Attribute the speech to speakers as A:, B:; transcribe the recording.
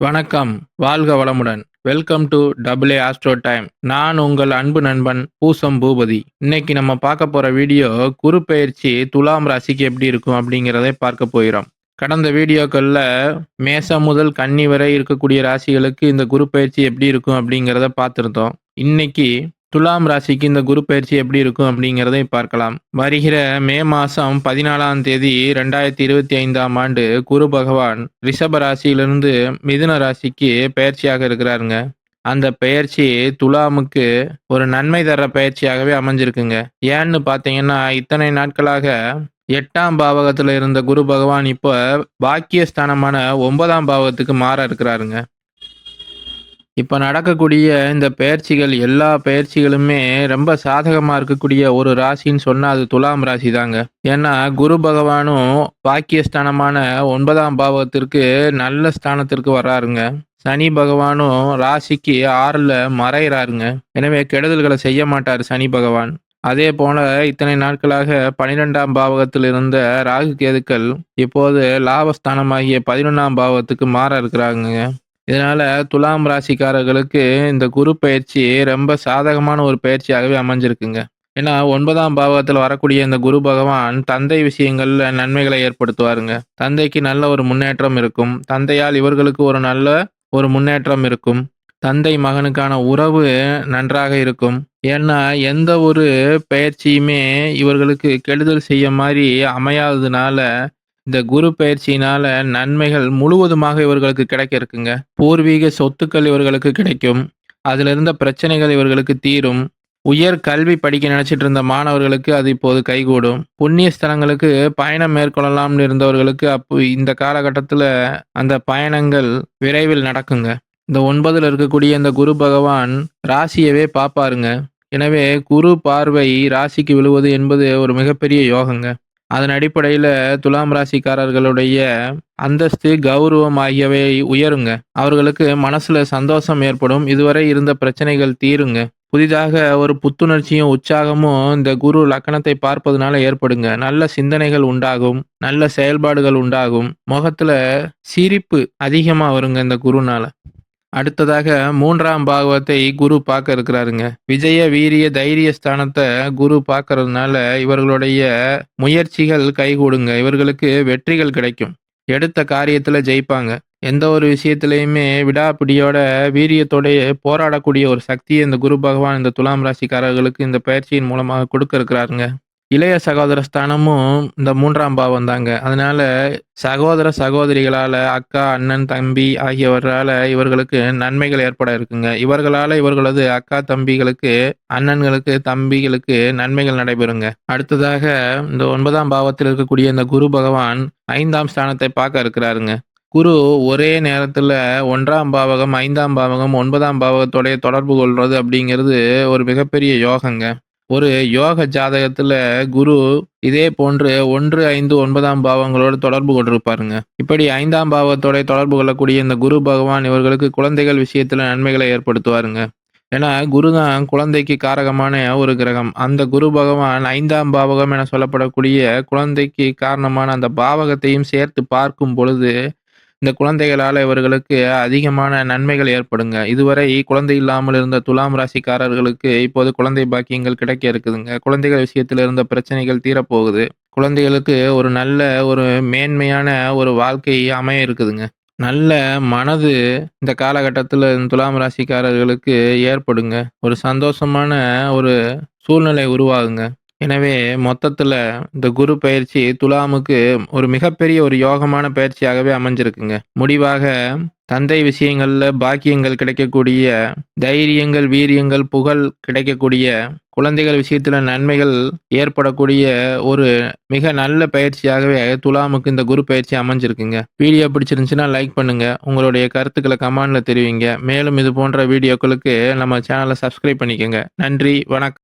A: வணக்கம். வாழ்க வளமுடன். Welcome to double A astro time நான் உங்கள் அன்பு நண்பன் பூசம் பூபதி. இன்னைக்கு நம்ம பார்க்க போற வீடியோ குரு பயிற்சி துலாம் ராசிக்கு எப்படி இருக்கும் அப்படிங்கிறதை பார்க்க போகிறோம். கடந்த வீடியோக்களில் மேசம் முதல் கன்னி வரை இருக்கக்கூடிய ராசிகளுக்கு இந்த குரு பயிற்சி எப்படி இருக்கும் அப்படிங்கிறத பார்த்துருந்தோம். இன்னைக்கு துலாம் ராசிக்கு இந்த குரு பயிற்சி எப்படி இருக்கும் அப்படிங்கிறதை பார்க்கலாம். வருகிற மே மாதம் பதினாலாம் தேதி ரெண்டாயிரத்தி இருபத்தி ஐந்தாம் ஆண்டு குரு பகவான் ரிஷப ராசியிலிருந்து மிதுன ராசிக்கு பயிற்சியாக இருக்கிறாருங்க. அந்த பயிற்சி துலாமுக்கு ஒரு நன்மை தர பயிற்சியாகவே அமைஞ்சிருக்குங்க. ஏன்னு பார்த்தீங்கன்னா இத்தனை நாட்களாக எட்டாம் பாவகத்தில் இருந்த குரு பகவான் இப்போ பாக்கியஸ்தானமான ஒன்பதாம் பாவகத்துக்கு மாற இருக்கிறாருங்க. இப்போ நடக்கக்கூடிய இந்த பயிற்சிகள் எல்லா பயிற்சிகளுமே ரொம்ப சாதகமாக இருக்கக்கூடிய ஒரு ராசின்னு சொன்னால் அது துலாம் ராசி தாங்க ஏன்னா குரு பகவானும் பாக்கியஸ்தானமான ஒன்பதாம் பாவத்திற்கு நல்ல ஸ்தானத்திற்கு வர்றாருங்க. சனி பகவானும் ராசிக்கு ஆறில் மறைகிறாருங்க எனவே கெடுதல்களை செய்ய மாட்டார் சனி பகவான். அதே போல இத்தனை நாட்களாக பனிரெண்டாம் பாவகத்தில் இருந்த ராகு கேதுக்கள் இப்போது லாபஸ்தானமாகிய பதினொன்றாம் பாவத்துக்கு மாற இருக்கிறாங்க இதனால துலாம் ராசிக்காரர்களுக்கு இந்த குரு பயிற்சி ரொம்ப சாதகமான ஒரு பயிற்சியாகவே அமைஞ்சிருக்குங்க. ஏன்னா ஒன்பதாம் பாவகத்தில் வரக்கூடிய இந்த குரு பகவான் தந்தை விஷயங்கள்ல நன்மைகளை ஏற்படுத்துவாருங்க. தந்தைக்கு நல்ல ஒரு முன்னேற்றம் இருக்கும். தந்தையால் இவர்களுக்கு ஒரு நல்ல ஒரு முன்னேற்றம் இருக்கும். தந்தை மகனுக்கான உறவு நன்றாக இருக்கும். ஏன்னா எந்த ஒரு பயிற்சியுமே இவர்களுக்கு கெடுதல் செய்ய மாதிரி அமையாததுனால இந்த குரு பயிற்சியினால நன்மைகள் முழுவதுமாக இவர்களுக்கு கிடைக்க இருக்குங்க. பூர்வீக சொத்துக்கள் இவர்களுக்கு கிடைக்கும். அதுல இருந்த பிரச்சனைகள் இவர்களுக்கு தீரும். உயர் கல்வி படிக்க நினைச்சிட்டு இருந்த மாணவர்களுக்கு அது இப்போது கைகூடும். புண்ணிய ஸ்தலங்களுக்கு பயணம் மேற்கொள்ளலாம்னு இருந்தவர்களுக்கு அப்போ இந்த காலகட்டத்தில் அந்த பயணங்கள் விரைவில் நடக்குங்க. இந்த ஒன்பதில் இருக்கக்கூடிய இந்த குரு பகவான் ராசியவே பார்ப்பாருங்க எனவே குரு பார்வை ராசிக்கு விழுவது என்பது ஒரு மிகப்பெரிய யோகங்க. அதன் அடிப்படையில் துலாம் ராசிக்காரர்களுடைய அந்தஸ்து கௌரவம் ஆகியவை உயருங்க. அவர்களுக்கு மனசுல சந்தோஷம் ஏற்படும். இதுவரை இருந்த பிரச்சனைகள் தீருங்க. புதிதாக ஒரு புத்துணர்ச்சியும் உற்சாகமும் இந்த குரு லக்கணத்தை பார்ப்பதனால ஏற்படுங்க. நல்ல சிந்தனைகள் உண்டாகும். நல்ல செயல்பாடுகள் உண்டாகும். முகத்துல சிரிப்பு அதிகமாக வருங்க இந்த குருனால. அடுத்ததாக மூன்றாம் பாகவத்தை குரு பார்க்க இருக்கிறாருங்க. விஜய வீரிய தைரிய ஸ்தானத்தை குரு பார்க்கறதுனால இவர்களுடைய முயற்சிகள் கைகூடுங்க. இவர்களுக்கு வெற்றிகள் கிடைக்கும். எடுத்த காரியத்துல ஜெயிப்பாங்க. எந்த ஒரு விஷயத்திலையுமே விடாப்பிடியோட வீரியத்தோடைய போராடக்கூடிய ஒரு சக்தியை இந்த குரு பகவான் இந்த துலாம் ராசிக்காரர்களுக்கு இந்த பயிற்சியின் மூலமாக கொடுக்க இருக்கிறாருங்க. இளைய சகோதர ஸ்தானமும் இந்த மூன்றாம் பாவம் தாங்க. அதனால சகோதர சகோதரிகளால அக்கா அண்ணன் தம்பி ஆகியவர்களால இவர்களுக்கு நன்மைகள் ஏற்பட இருக்குங்க. இவர்களால இவர்களது அக்கா தம்பிகளுக்கு அண்ணன்களுக்கு தம்பிகளுக்கு நன்மைகள் நடைபெறுங்க. அடுத்ததாக இந்த ஒன்பதாம் பாவத்தில் இருக்கக்கூடிய இந்த குரு பகவான் ஐந்தாம் ஸ்தானத்தை பார்க்க இருக்கிறாருங்க. குரு ஒரே நேரத்தில் ஒன்றாம் பாவகம் ஐந்தாம் பாவகம் ஒன்பதாம் பாவகத்தோடைய தொடர்பு கொள்வது அப்படிங்கிறது ஒரு மிகப்பெரிய யோகங்க. ஒரு யோக ஜாதகத்துல குரு இதே போன்று ஒன்று ஐந்து ஒன்பதாம் பாவங்களோடு தொடர்பு கொண்டிருப்பாருங்க. இப்படி ஐந்தாம் பாவத்தோட தொடர்பு கொள்ளக்கூடிய இந்த குரு பகவான் இவர்களுக்கு குழந்தைகள் விஷயத்துல நன்மைகளை ஏற்படுத்துவாருங்க. ஏன்னா குரு தான் குழந்தைக்கு காரகமான ஒரு கிரகம். அந்த குரு பகவான் ஐந்தாம் பாவகம் என சொல்லப்படக்கூடிய குழந்தைக்கு காரணமான அந்த பாவகத்தையும் சேர்த்து பார்க்கும் பொழுது இந்த குழந்தைகளால் இவர்களுக்கு அதிகமான நன்மைகள் ஏற்படுங்க. இதுவரை குழந்தை இல்லாமல் இருந்த துலாம் ராசிக்காரர்களுக்கு இப்போது குழந்தை பாக்கியங்கள் கிடைக்க இருக்குதுங்க. குழந்தைகள் விஷயத்தில் இருந்த பிரச்சனைகள் தீரப்போகுது. குழந்தைகளுக்கு ஒரு நல்ல ஒரு மேன்மையான ஒரு வாழ்க்கை அமைய இருக்குதுங்க. நல்ல மனது இந்த காலகட்டத்தில் துலாம் ராசிக்காரர்களுக்கு ஏற்படுங்க. ஒரு சந்தோஷமான ஒரு சூழ்நிலை உருவாகுங்க. எனவே மொத்தத்தில் இந்த குரு பயிற்சி துலாமுக்கு ஒரு மிகப்பெரிய ஒரு யோகமான பயிற்சியாகவே அமைஞ்சிருக்குங்க. முடிவாக தந்தை விஷயங்கள்ல பாக்கியங்கள் கிடைக்கக்கூடிய தைரியங்கள் வீரியங்கள் புகழ் கிடைக்கக்கூடிய குழந்தைகள் விஷயத்துல நன்மைகள் ஏற்படக்கூடிய ஒரு மிக நல்ல பயிற்சியாகவே துலாமுக்கு இந்த குரு பயிற்சி அமைஞ்சிருக்குங்க. வீடியோ பிடிச்சிருந்துச்சுன்னா லைக் பண்ணுங்க. உங்களுடைய கருத்துக்களை கமெண்ட்ல தெரிவிங்க. மேலும் இது போன்ற வீடியோக்களுக்கு நம்ம சேனலை சப்ஸ்கிரைப் பண்ணிக்கோங்க. நன்றி வணக்கம்.